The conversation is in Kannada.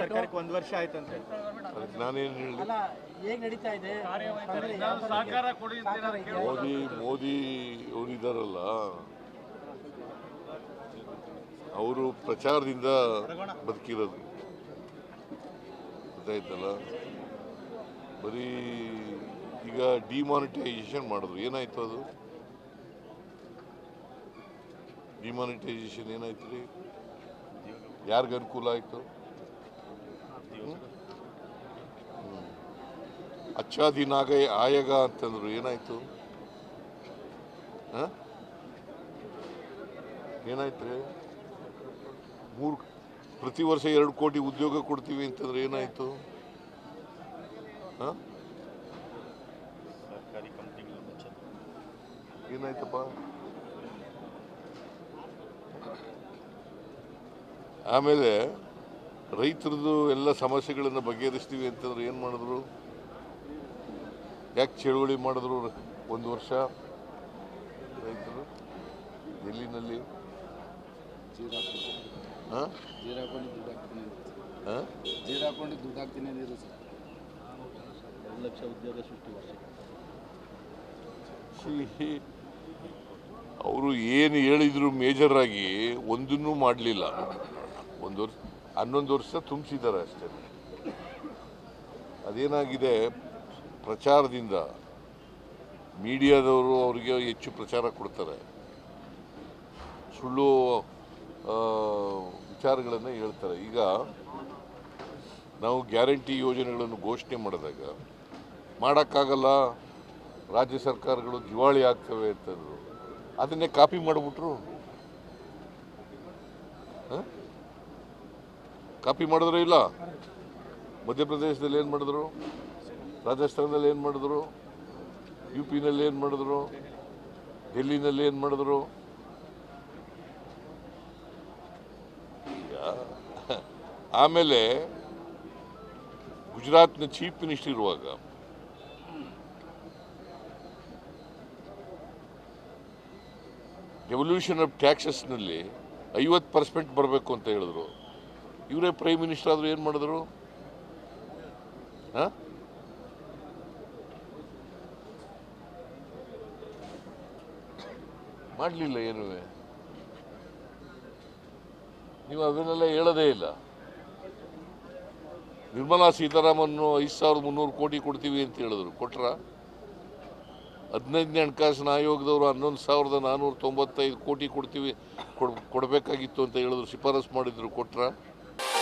ಸರ್ಕಾರಕ್ಕೆ ಒಂದು ವರ್ಷ ಆಯ್ತಂತೆ ನಾನು ನಾನೇನು ಹೇಳಿ ಅಲ್ಲ ಹೇಗ್ ನಡೀತಾ ಇದೆ? ಮೋದಿ ಮೋದಿ ಅವರಿದ್ದಾರಲ್ಲ ಅವರು ಪ್ರಚಾರದಿಂದ ಬದುಕಿರೋದು. ಗೊತ್ತಾಯ್ತಲ್ಲ? ಬರೀ ಈಗ ಡಿಮಾನಿಟೈಸೇಷನ್ ಮಾಡಿದ್ರು. ಏನಾಯ್ತು ಅದು? ಡಿಮಾನಿಟೈಸೇಷನ್ ಏನಾಯ್ತು ರೀ ಯಾರಿಗೆ ಅನುಕೂಲ ಆಯಿತು? ಅಚ್ಚಾ ದಿನ ಆಗ ಆಯಗ ಅಂತಂದ್ರು ಏನಾಯ್ತು? ಹ? ಏನಾಯ್ತು ರೀ ಮೂರು ಪ್ರತಿ ವರ್ಷ ಎರಡು ಕೋಟಿ ಉದ್ಯೋಗ ಕೊಡ್ತೀವಿ ಅಂತಂದ್ರೆ ಏನಾಯ್ತು? ಏನಾಯ್ತಪ್ಪ? ಆಮೇಲೆ ರೈತರದ್ದು ಎಲ್ಲ ಸಮಸ್ಯೆಗಳನ್ನು ಬಗೆಹರಿಸ್ತೀವಿ ಅಂತಂದ್ರೆ ಏನು ಮಾಡಿದ್ರು? ಯಾಕೆ ಚಳುವಳಿ ಮಾಡಿದ್ರು ಒಂದು ವರ್ಷ ರೈತರು? ಎಲ್ಲಿನಲ್ಲಿ? ಅವರು ಏನು ಹೇಳಿದ್ರು ಮೇಜರ್ ಆಗಿ ಒಂದನ್ನೂ ಮಾಡಲಿಲ್ಲ. ಒಂದು ವರ್ಷ, ಹನ್ನೊಂದು ವರ್ಷ ತುಂಬಿಸಿದ್ದಾರೆ ಅಷ್ಟೇ. ಅದೇನಾಗಿದೆ, ಪ್ರಚಾರದಿಂದ ಮೀಡಿಯಾದವರು ಅವರಿಗೆ ಹೆಚ್ಚು ಪ್ರಚಾರ ಕೊಡ್ತಾರೆ. ಸುಳ್ಳು ವಿಚಾರಗಳನ್ನು ಹೇಳ್ತಾರೆ. ಈಗ ನಾವು ಗ್ಯಾರಂಟಿ ಯೋಜನೆಗಳನ್ನು ಘೋಷಣೆ ಮಾಡಿದಾಗ, ಮಾಡೋಕ್ಕಾಗಲ್ಲ, ರಾಜ್ಯ ಸರ್ಕಾರಗಳು ದಿವಾಳಿ ಆಗ್ತವೆ ಅಂತಂದರು. ಅದನ್ನೇ ಕಾಪಿ ಮಾಡಿಬಿಟ್ರು. ಕಾಪಿ ಮಾಡಿದ್ರು ಇಲ್ಲ? ಮಧ್ಯಪ್ರದೇಶದಲ್ಲಿ ಏನು ಮಾಡಿದ್ರು? ರಾಜಸ್ಥಾನದಲ್ಲಿ ಏನು ಮಾಡಿದ್ರು? ಯು ಪಿನಲ್ಲಿ ಏನು ಮಾಡಿದ್ರು? ಡೆಲ್ಲಿನಲ್ಲಿ ಏನು ಮಾಡಿದ್ರು? ಆಮೇಲೆ ಗುಜರಾತ್ನ ಚೀಫ್ ಮಿನಿಸ್ಟರ್ ಇರುವಾಗ, ಡೆವಲ್ಯೂಷನ್ ಆಫ್ ಟ್ಯಾಕ್ಸಸ್ನಲ್ಲಿ ಐವತ್ತು ಪರ್ಸೆಂಟ್ ಬರಬೇಕು ಅಂತ ಹೇಳಿದ್ರು. ಇವರೇ ಪ್ರೈಮ್ ಮಿನಿಸ್ಟರ್ ಆದರೂ ಏನು ಮಾಡಿದ್ರು? ಹಾಂ? ಮಾಡಲಿಲ್ಲ ಏನೂ? ನೀವು ಅದನ್ನೆಲ್ಲ ಹೇಳೋದೇ ಇಲ್ಲ. ನಿರ್ಮಲಾ ಸೀತಾರಾಮನ್ ಐದು ಸಾವಿರದ ಮುನ್ನೂರು ಕೋಟಿ ಕೊಡ್ತೀವಿ ಅಂತ ಹೇಳಿದ್ರು. ಕೊಟ್ರ? ಹದಿನೈದನೇ ಹಣಕಾಸಿನ ಆಯೋಗದವರು ಹನ್ನೊಂದು ಸಾವಿರದ ನಾನ್ನೂರ ತೊಂಬತ್ತೈದು ಕೋಟಿ ಕೊಡ್ತೀವಿ, ಕೊಡ್, ಕೊಡಬೇಕಾಗಿತ್ತು ಅಂತ ಹೇಳಿದ್ರು, ಶಿಫಾರಸು ಮಾಡಿದ್ರು, ಕೊಟ್ರ?